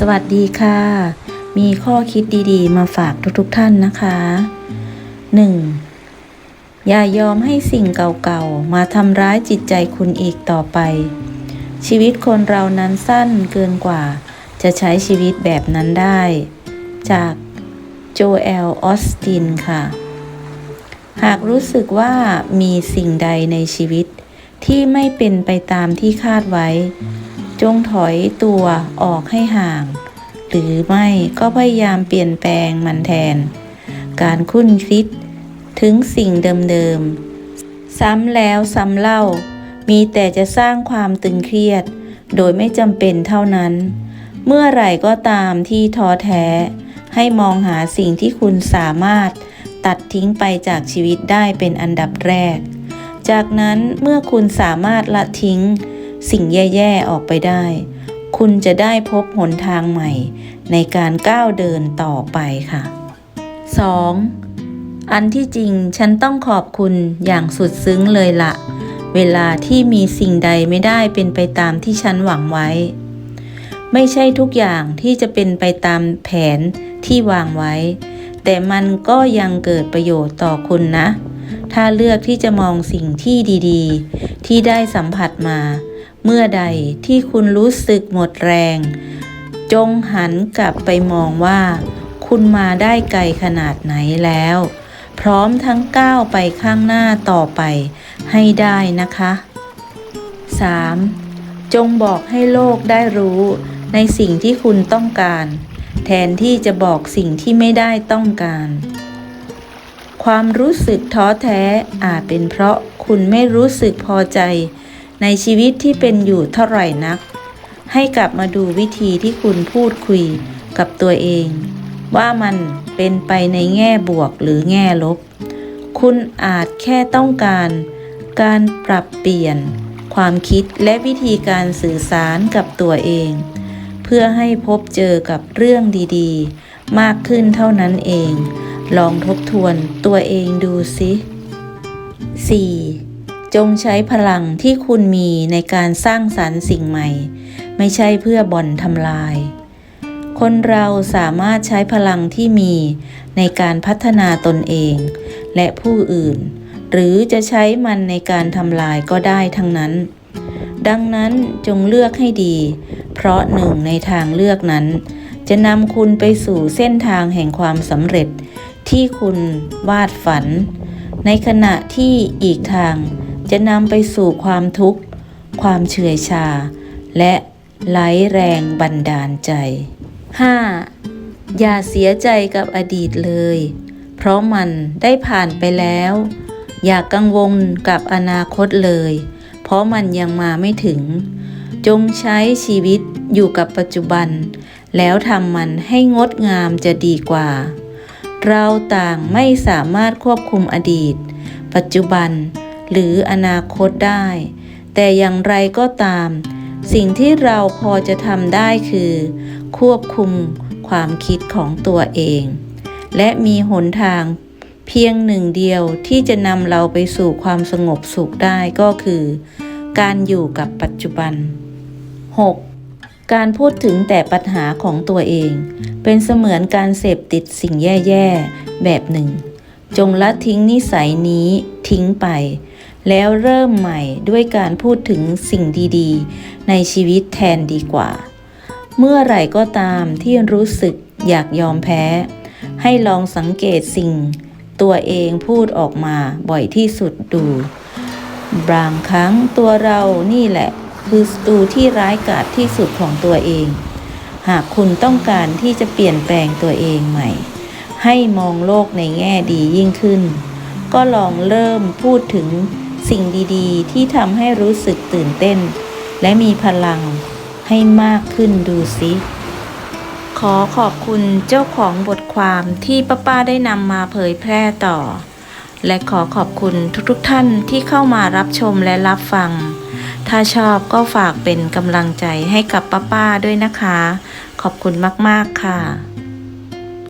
สวัสดีค่ะ มีข้อคิดดีๆ มาฝากทุกๆท่านนะคะ 1. อย่ายอมให้สิ่งเก่าๆ มาทำร้ายจิตใจคุณอีกต่อไป ชีวิตคนเรานั้นสั้นเกินกว่า จะใช้ชีวิตแบบนั้นได้ จากโจเอล ออสติน ค่ะ หากรู้สึกว่ามีสิ่งใดในชีวิตที่ไม่เป็นไปตามที่คาดไว้ จงถอยตัวออกให้ห่าง หรือไม่ก็พยายามเปลี่ยนแปลงมันแทน การคุ้นคิดถึงสิ่งเดิมๆ ซ้ำแล้วซ้ำเล่า มีแต่จะสร้างความตึงเครียด โดยไม่จำเป็นเท่านั้น เมื่อไหร่ก็ตามที่ท้อแท้ ให้มองหาสิ่งที่คุณสามารถตัดทิ้งไปจากชีวิตได้เป็นอันดับแรก จากนั้นเมื่อคุณสามารถละทิ้ง สิ่งแย่ๆออกไปได้ คุณจะได้พบหนทางใหม่ ในการก้าวเดินต่อไปค่ะ 2. อันที่จริงฉันต้องขอบคุณอย่างสุดซึ้งเลยละ เวลาที่มีสิ่งใดไม่ได้เป็นไปตามที่ฉันหวังไว้ ไม่ใช่ทุกอย่างที่จะเป็นไปตามแผนที่วางไว้ แต่มันก็ยังเกิดประโยชน์ต่อคุณนะถ้าเลือกที่จะมองสิ่งที่ดี ๆ ที่ได้สัมผัสมา เมื่อใดที่คุณรู้สึกหมดแรง จงหันกลับไปมองว่า คุณมาได้ไกลขนาดไหนแล้ว พร้อมทั้งก้าวไปข้างหน้าต่อไปให้ได้นะคะ 3. จงบอกให้โลกได้รู้ในสิ่งที่คุณต้องการ แทนที่จะบอกสิ่งที่ไม่ได้ต้องการ ความรู้สึกท้อแท้อาจเป็นเพราะคุณไม่รู้สึกพอใจ ในชีวิตที่เป็นอยู่เท่าไหร่นัก ให้กลับมาดูวิธีที่คุณพูดคุยกับตัวเอง ว่ามันเป็นไปในแง่บวกหรือแง่ลบ คุณอาจแค่ต้องการ การปรับเปลี่ยน ความคิดและวิธีการสื่อสารกับตัวเอง เพื่อให้พบเจอกับเรื่องดีๆ มากขึ้นเท่านั้นเอง ลองทบทวนตัวเองดูสิ 4. จงใช้พลังที่คุณมีในการสร้างสรรค์สิ่งใหม่ ไม่ใช่เพื่อบ่อนทำลาย คนเราสามารถใช้พลังที่มีในการพัฒนาตนเอง และผู้อื่น หรือจะใช้มันในการทำลายก็ได้ทั้งนั้น ดังนั้นจงเลือกให้ดี เพราะหนึ่งในทางเลือกนั้น จะนำคุณไปสู่เส้นทางแห่งความสำเร็จ ที่คุณวาดฝัน ในขณะที่อีกทาง จะนำไปสู่ความทุกข์ ความเฉื่อยชา และไร้แรงบันดาลใจ 5. อย่าเสียใจกับอดีตเลย เพราะมันได้ผ่านไปแล้ว อย่ากังวลกับอนาคตเลย เพราะมันยังมาไม่ถึง จงใช้ชีวิตอยู่กับปัจจุบัน แล้วทำมันให้งดงามจะดีกว่า เราต่างไม่สามารถควบคุมอดีต ปัจจุบัน หรืออนาคตได้ แต่อย่างไรก็ตาม สิ่งที่เราพอจะทำได้คือ ควบคุมความคิดของตัวเอง และมีหนทางเพียงหนึ่งเดียวที่จะนำเราไปสู่ความสงบสุขได้ก็คือ การอยู่กับปัจจุบัน 6. การพูดถึงแต่ปัญหาของตัวเอง เป็นเสมือนการเสพติดสิ่งแย่ ๆ แบบหนึ่ง จงละทิ้งนิสัยนี้ทิ้งไป แล้วเริ่มใหม่ด้วยการพูดถึงสิ่งดีๆ ในชีวิตแทนดีกว่า เมื่อไหร่ก็ตามที่รู้สึกอยากยอมแพ้ ให้ลองสังเกตสิ่ง ตัวเองพูดออกมาบ่อยที่สุดดู บางครั้งตัวเรานี่แหละ คือศัตรูที่ร้ายกาจที่สุดของตัวเอง หากคุณต้องการที่จะเปลี่ยนแปลงตัวเองใหม่ ให้มองโลกในแง่ดียิ่งขึ้น ก็ลองเริ่มพูดถึง สิ่งดีๆ ที่ทำให้รู้สึกตื่นเต้น และมีพลังให้มากขึ้นดูสิขอขอบคุณเจ้าของบทความที่ป้าป้าได้นำมาเผยแพร่ต่อ และขอขอบคุณทุกๆท่านที่เข้ามารับชมและรับฟัง ถ้าชอบก็ฝากเป็นกำลังใจให้กับป้าป้าด้วยนะคะ ขอบคุณมากๆค่ะ